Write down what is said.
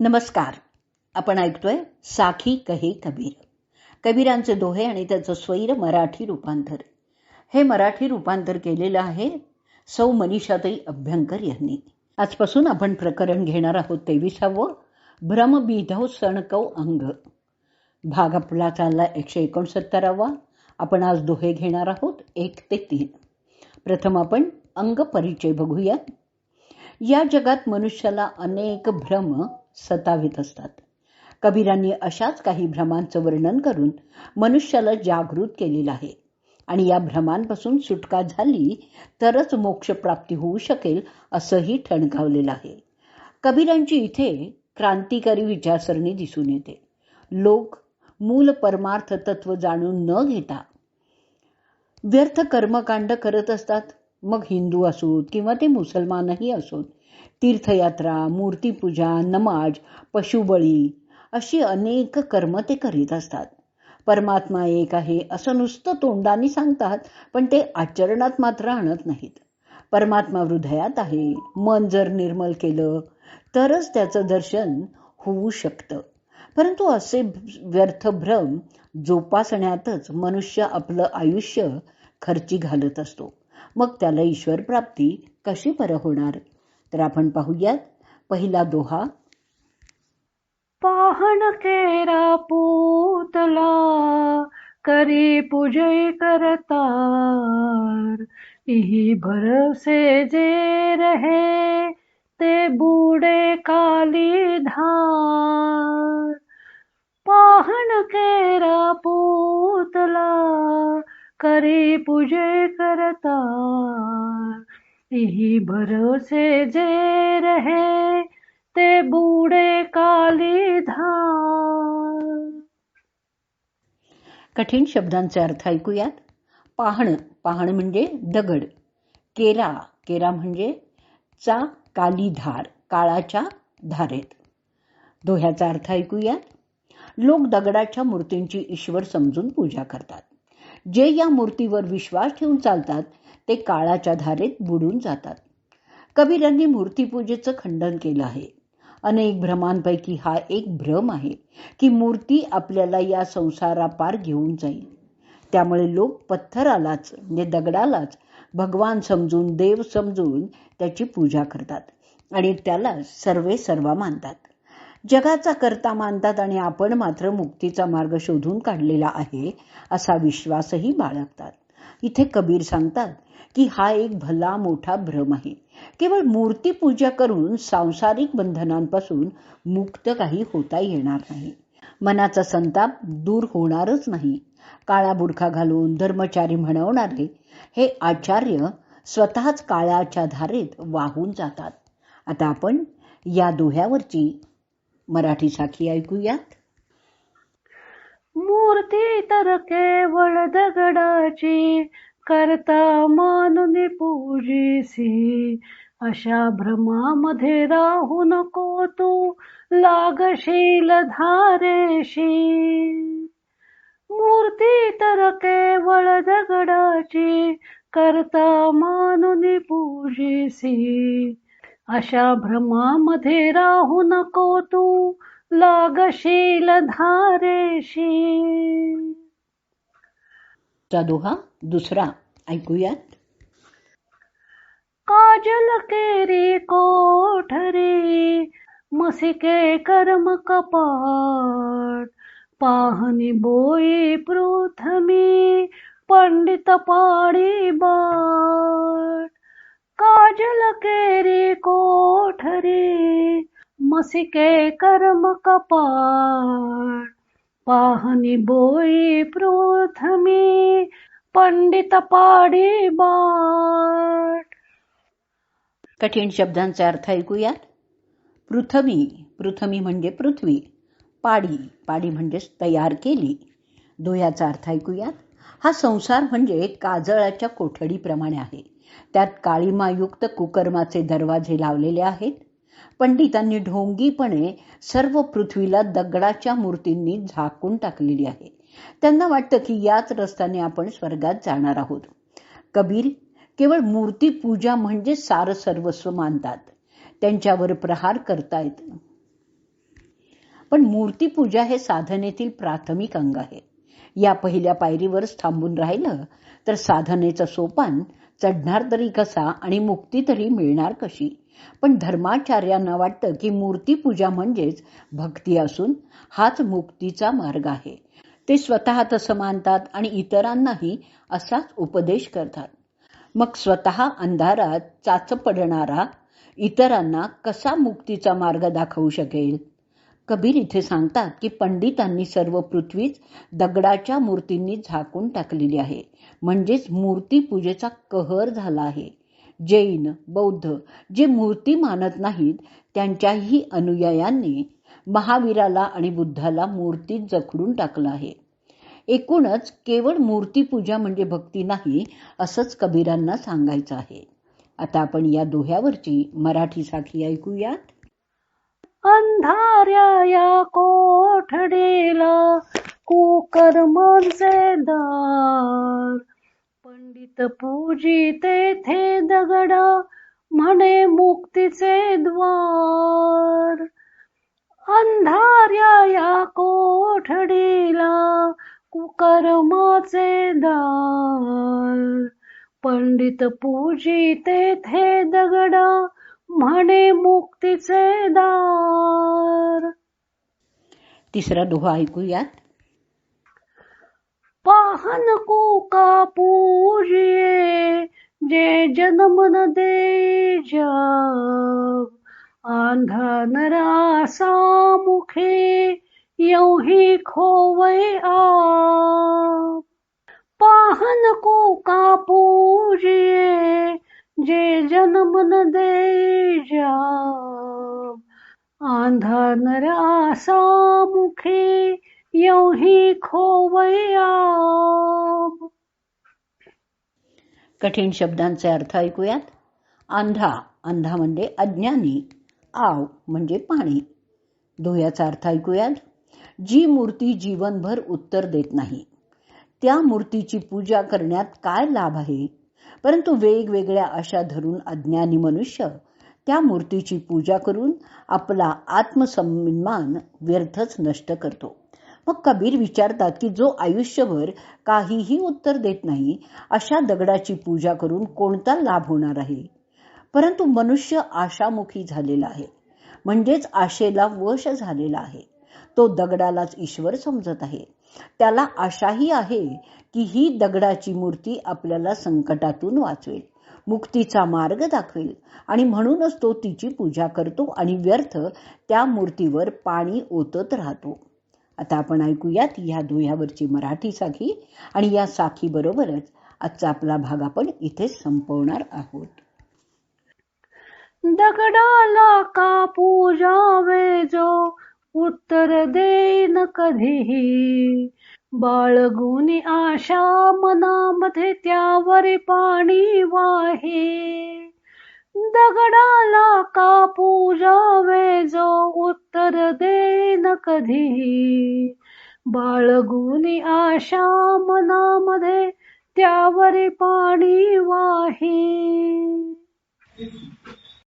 नमस्कार. आपण ऐकतोय साखी कहे कबीर. कबीरांचे दोहे आणि त्याचं स्वैर मराठी रूपांतर. हे मराठी रूपांतर केलेलं आहे सौ मनीषाताई अभ्यंकर यांनी. आजपासून आपण प्रकरण घेणार आहोत तेविसावं भ्रमबिधव सणकव अंग. भाग आपला चालला एकशे एकोणसत्तरावा. आपण आज दोहे घेणार आहोत एक ते तीन. प्रथम आपण अंग परिचय बघूया. या जगात मनुष्याला अनेक भ्रम सतावित असतात. कबीरांनी अशाच काही भ्रमांचं वर्णन करून मनुष्याला जागृत केलेलं आहे. आणि या भ्रमांपासून सुटका झाली तरच मोक्षप्राप्ती होऊ शकेल असंही ठणकावलेलं आहे. कबीरांची इथे क्रांतिकारी विचारसरणी दिसून येते. लोक मूल परमार्थ तत्व जाणून न घेता व्यर्थ कर्मकांड करत असतात. मग हिंदू असोत किंवा ते मुसलमानही असोत. तीर्थयात्रा मूर्तीपूजा नमाज पशुबळी अशी अनेक कर्म ते करीत असतात. परमात्मा एक आहे असं नुसतं तोंडाने सांगतात पण ते आचरणात मात्र आणत नाहीत. परमात्मा हृदयात आहे मन जर निर्मल केलं तरच त्याचं दर्शन होऊ शकतं. परंतु असे व्यर्थ भ्रम जोपासण्यातच मनुष्य आपलं आयुष्य खर्ची घालत असतो. मग त्याला ईश्वर प्राप्ती कशी बरं होणार? तर आपण पाहूयात पहिला दोहा. पाहण केरा पूतला, करी पूजय करतार. इही भरवसे जे रहे, ते बूढ़े काली धार. पाहण केरा पूतला, करी पूजय करतार. इही भरोसे जे रहे ते बूढ़े काली धार. कठीण शब्दांचे अर्थ ऐकूयात. पाहण पाहण म्हणजे दगड. केरा केरा म्हणजे चा काली धार काळाच्या धारेत. दोह्याचा अर्थ ऐकूयात. लोक दगडाच्या मूर्तींची ईश्वर समजून पूजा करतात. जे या मूर्तीवर विश्वास ठेवून चालतात ते काळाच्या धारेत बुडून जातात. कबीरांनी मूर्तीपूजेचं खंडन केलं आहे. अनेक भ्रमांपैकी हा एक भ्रम आहे की मूर्ती आपल्याला या संसारापार घेऊन जाईल. त्यामुळे लोक पत्थरालाच म्हणजे दगडालाच भगवान समजून देव समजून त्याची पूजा करतात आणि त्याला सर्वे सर्व मानतात. जगाचा करता मानतात आणि आपण मात्र मुक्तीचा मार्ग शोधून काढलेला आहे असा विश्वासही बाळगतात. इथे कबीर सांगतात की हा एक भला मोठा भ्रम आहे. केवळ मूर्ती पूजा करून सांसारिक बंधनांपासून मुक्त काही होता येणार नाही. मनाचा संताप दूर होणारच नाही. काळा बुरखा घालून धर्मचारी म्हणवणारे हे आचार्य स्वतःच काळाच्या धारेत वाहून जातात. आता आपण या दोह्यावरची मराठी साखी ऐकूयात. मूर्ती तर केवळ दगडाची करता मानून पूजेसी. अशा भ्रमामध्ये राहू नको तू लागशील धारेशी. मूर्ती तर केवळ दगडाची करता मानून पूजेसी. अशा भ्रमामध्ये राहू नको तू लागशील धारेशी. दोहा दुसरा ऐकूयात. काजल केरी कोठरी मसिके कर्म कपाट. पाहनी बोई पृथ्वी पंडित पाडी बाट काजल केरी कोठरी मसिके कर्म कपाळ. पाहनी बोई प्रोथमी पंडित पाडी बाट कठीण शब्दांचा अर्थ ऐकूयात. पृथ्वी पृथ्वी म्हणजे पृथ्वी. पाडी पाडी म्हणजेच तयार केली. दोयाचा अर्थ ऐकूयात. हा संसार म्हणजे काजळाच्या कोठडीप्रमाणे आहे. त्यात काळीमायुक्त कुकर्माचे दरवाजे लावलेले आहेत. पंडितांनी ढोंगीपणे सर्व पृथ्वीला दगडाच्या मूर्तींनी झाकून टाकलेली आहे. त्यांना वाटतं की याच रस्त्याने आपण स्वर्गात जाणार आहोत. कबीर केवळ मूर्ती पूजा म्हणजे सार सर्वस्व मानतात. त्यांच्यावर प्रहार करतायत. पण मूर्तीपूजा हे साधनेतील प्राथमिक अंग आहे. या पहिल्या पायरीवरच थांबून राहिलं तर साधनेचं सोपान चढणार तरी कसा आणि मुक्ती तरी मिळणार कशी? पण धर्माचार्यांना वाटतं की मूर्तीपूजा म्हणजेच भक्ती असून हाच मुक्तीचा मार्ग आहे. ते स्वतः तसं मानतात आणि इतरांनाही असाच उपदेश करतात. मग स्वतः अंधारात चाच पडणारा इतरांना कसा मुक्तीचा मार्ग दाखवू शकेल? कबीर इथे सांगतात की पंडितांनी सर्व पृथ्वीच दगडाच्या मूर्तींनी झाकून टाकलेली आहे. म्हणजेच मूर्तीपूजेचा कहर झाला आहे. जैन बौद्ध जे मूर्ती मानत नाहीत त्यांच्याही अनुयायांनी महावीराला आणि बुद्धाला मूर्तीत जखडून टाकलं आहे. एकूणच केवळ मूर्तीपूजा म्हणजे भक्ती नाही असंच कबीरांना सांगायचं आहे. आता आपण या दोह्यावरची मराठीसाठी ऐकूयात. अंधाऱ्या या कोठडीला कुकर्मांचे दार. पंडित पूजी तेथे दगडा म्हणे मुक्तीचे द्वार. अंधाऱ्या या कोठडीला कुकर्माचे दार. पंडित पूजी तेथे दगडा म्हणे मुक्तीचे दार. तिसरा दोहा ऐकूयात. पाहन कुका पूजिये जे जन्मन दे जग आंधा नरासा मुखे यौही खोवै आप. पाहन कुका पूजिये जे जन्मन दे जग आंधा मुखे यौही खोवया कठीण शब्दांचे अर्थ ऐकूयात. अंधा अंधा म्हणजे अज्ञानी आव म्हणजे पाणी. धुयाचा अर्थ ऐकूयात. जी मूर्ती जीवनभर उत्तर देत नाही त्या मूर्तीची पूजा करण्यात काय लाभ आहे? परंतु वेगवेगळ्या आशा धरून अज्ञानी मनुष्य त्या मूर्तीची पूजा करून आपला आत्मसन्मान व्यर्थच नष्ट करतो. मग कबीर विचारतात की जो आयुष्यभर काहीही उत्तर देत नाही अशा दगडाची पूजा करून कोणता लाभ होणार आहे? परंतु मनुष्य आशामुखी झालेला आहे. म्हणजेच आशेला वश झालेला आहे. तो दगडालाच ईश्वर समजत आहे. त्याला आशाही आहे की ही दगडाची मूर्ती आपल्याला संकटातून वाचवेल मुक्तीचा मार्ग दाखवेल आणि म्हणूनच तो तिची पूजा करतो आणि व्यर्थ त्या मूर्तीवर पाणी ओतत राहतो. आता आपण ऐकूयात या दोह्यावरची मराठी साखी आणि या साखी बरोबरच आजचा आपला भाग आपण इथे संपवणार आहोत. दगडाला का पूजावे जो उत्तर देईन कधीही. बाळगुनी आशा मनामध्ये त्यावर पाणी वाहे. दगडाला का पूजावे जो उत्तर देईन कधीही. बाळगुनी आशा मनामध्ये त्यावर पाणी वाहे.